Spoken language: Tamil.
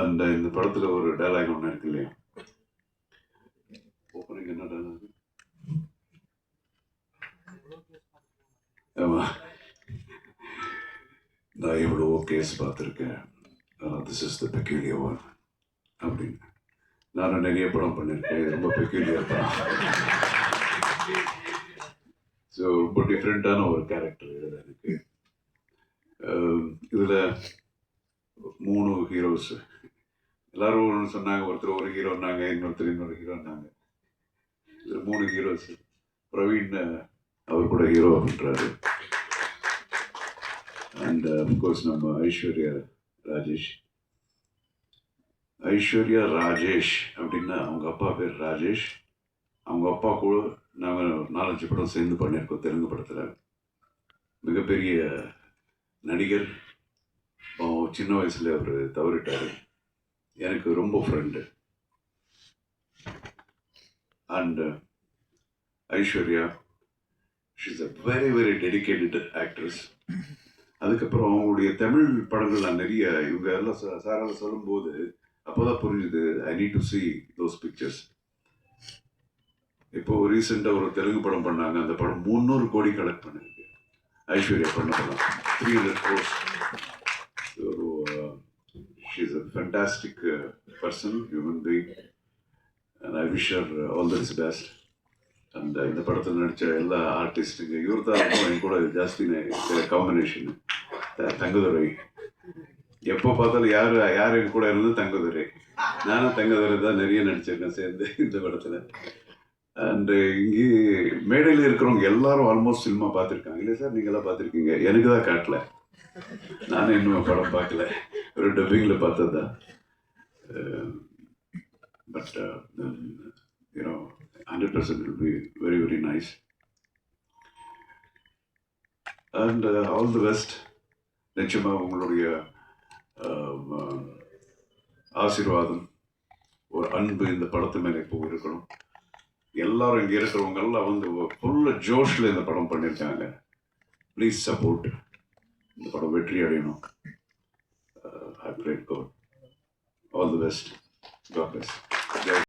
அந்த இந்த படத்துல ஒரு டயலாக் ஒன்று இருக்கு இல்லையா? ஓப்பனிங் என்ன டயலாக் ஆமா. நான் எவ்வளவோ கேஸ் பார்த்துருக்கேன். This is the peculiar one அப்படின்னு. நானும் நிறைய படம் பண்ணியிருக்கேன் ரொம்ப பெக்யூலியர் படம். ஸோ ரொம்ப டிஃப்ரெண்ட்டான ஒரு கேரக்டர் இதில் இருக்கு இதில் மூணு ஹீரோஸ் எல்லாரும் ஒன்று சொன்னாங்க ஒருத்தர் ஒரு ஹீரோன்னாங்க இன்னொருத்தர் இன்னொரு ஹீரோன்னாங்க இதில் மூணு ஹீரோஸ் பிரவீன் அவர் கூட ஹீரோ பண்ணுறாரு அண்ட் அஃப்கோர்ஸ் நம்ம ஐஸ்வர்யா ராஜேஷ். ஐஸ்வர்யா ராஜேஷ் அப்படின்னா அவங்க அப்பா பேர் ராஜேஷ். அவங்க அப்பா கூட நாங்கள் நாலஞ்சு படம் சேர்ந்து பண்ணியிருக்கோம் தெலுங்கு படத்தில். மிகப்பெரிய நடிகர். சின்ன வயசுல அவர் தவறிட்டார். எனக்கு ரொம்ப friend and uh, Aishwarya she's a very very dedicated actress அதுக்கப்புறம் அவங்களுடைய தமிழ் படங்கள் நான் நிறைய இவங்க எல்லாம் சாரால் சொல்லும்போது அப்போ அப்போதான் புரிஞ்சுது I need to see those pictures இப்போ ரீசெண்டாக ஒரு தெலுங்கு படம் பண்ணாங்க. அந்த படம் முந்நூறு கோடி கலெக்ட் பண்ணிருக்கு. ஐஸ்வர்யா பண்ண படம். த்ரீ ஹண்ட்ரட் கோர்ஸ் ஒரு she's a fantastic person human being and I wish her all the is best and இந்த படத்தில் நடித்த எல்லா ஆர்டிஸ்ட்டுங்க இவர் தான் என் கூட ஜாஸ்தி காம்பினேஷன் தங்கதுரை. எப்போ பார்த்தாலும் யார் யார் என் கூட இருந்து தங்கதுரை? நானும் தங்கதுரை தான் நிறைய நடிச்சிருக்கேன் சேர்ந்து இந்த படத்தில். அண்டு uh, இங்கே மேடையில் இருக்கிறவங்க எல்லாரும் ஆல்மோஸ்ட் சினிமா பார்த்துருக்காங்க. இல்லை சார் நீங்களாம் பார்த்துருக்கீங்க. எனக்கு தான் காட்டல. நானும் இன்னும் படம் பார்க்கல. ஒரு டப்பிங்கில் பார்த்தது தான். But you know hundred percent will be very very nice and all the best நிச்சயமாக உங்களுடைய um, ஆசீர்வாதம் ஒரு அன்பு இந்த படத்து மேலே இப்போ இருக்கணும் எல்லாரும் இங்கே இருக்கிறவங்கெல்லாம் வந்து ஃபுல்ல ஜோஷில் இந்த படம் பண்ணியிருக்காங்க. ப்ளீஸ் சப்போர்ட் இந்த படம் வெற்றி அடையணும். I prayed God all the best God best